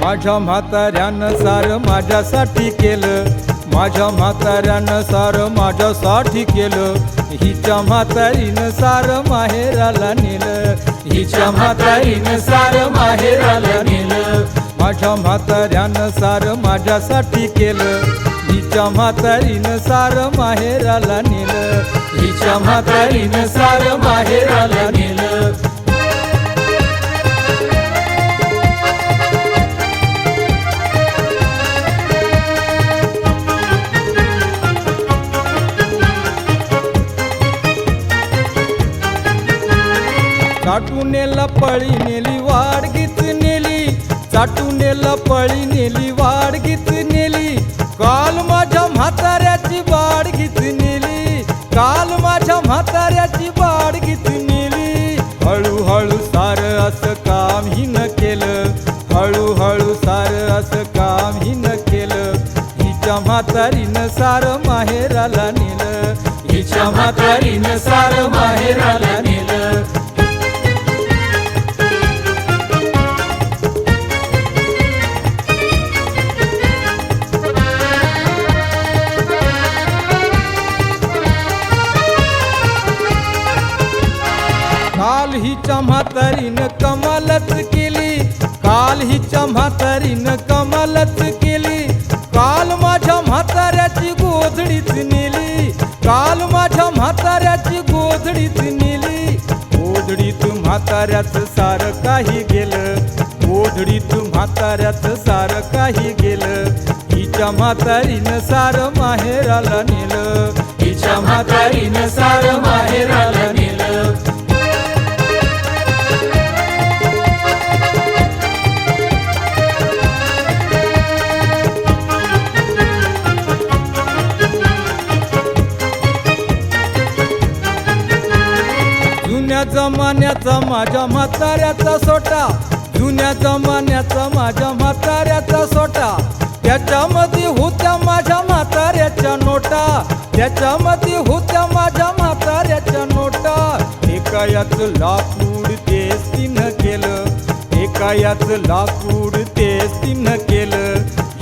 माझ्या म्हाताऱ्यानं सार माझ्यासाठी केलं. माझ्या म्हाताऱ्यानं सार माझ्यासाठी केलं. हिच्या म्हातारीनं सार माहेराला नेलं. हिच्या म्हातारीनं सार माहेराला नेलं. माझ्या म्हाताऱ्यानं सार माझ्यासाठी केलं. हिच्या म्हातारीनं सार माहेराला नेलं. हिच्या म्हातारीनं सार माहेराला नेलं. चाटून नेला पळी नेली वाडगीत नेली. चाटून नेला पळी नेली वाडगीत नेली. काल माझ्या म्हाताऱ्याची बाडगीत नेली. काल माझ्या म्हाताऱ्याची बाडगीत नेली. हळूहळू सार असं काम हिनं केलं. हळूहळू सार असं काम हिनं केलं. हिच्या म्हातारीनं सार माहेराला नेलं. हिच्या म्हातारीनं सार माहेराला हिच्या म्हातारीनं कमालच केली. काल हिच्या म्हातारीनं कमालच केली. काल माझ्या म्हाताऱ्याची गोधडीच नेली. काल माझ्या म्हाताऱ्याची गोधडीच नेली. गोधडीत म्हाताऱ्याचं सार काही गेलं. गोधडीत म्हाताऱ्याचं सार काही गेलं. हिच्या म्हातारीनं सार माहेराला नेलं. हिच्या म्हातारीनं सार जमान्याचा माझ्या म्हाताऱ्याचा सोटा. जुन्या जमान्याचा माझ्या म्हाताऱ्याचा सोटा. त्याच्यामध्ये होत्या माझ्या म्हाताऱ्याच्या नोटा. त्याच्यामध्ये होत्या माझ्या म्हाताऱ्याच्या नोटा. एका लाकूड तेच तिनं केलं. एका लाकूड तेच तिनं केलं.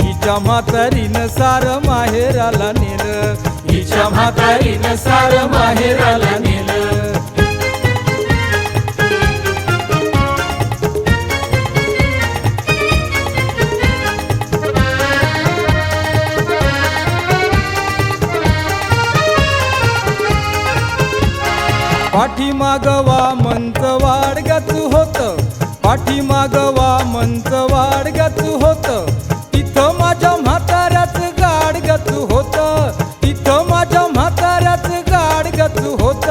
हिच्या म्हातारीनं सार माहेराला नेलं. हिच्या म्हातारीनं सार माहेराला नेलं. पाठीमागवा मंच वाडग्याच होत. पाठीमागवा मंच वाडग्याच होत. तिथं माझ्या म्हाताऱ्याच गाडग्याच होत. तिथं माझ्या म्हाताऱ्याच गाडग्याच होत.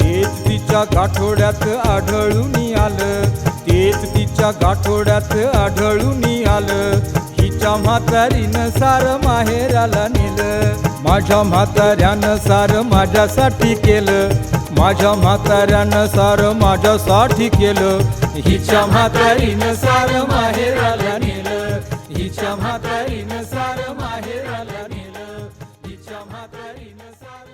तेच तिच्या गाठोड्यात आढळून आलं. तेच तिच्या गाठोड्यात आढळून आलं. हिच्या म्हातारीनं सार माहेराला नेलं. माझ्या म्हाताऱ्यानं सार माझ्यासाठी केलं. माझ्या म्हाताऱ्यानं सार माझ्यासाठी केलं. हिच्या म्हातारीनं सार माहेराला नेलं. हिच्या म्हातारीनं सार माहेराला नेलं. हिच्या म्हातारीनं सार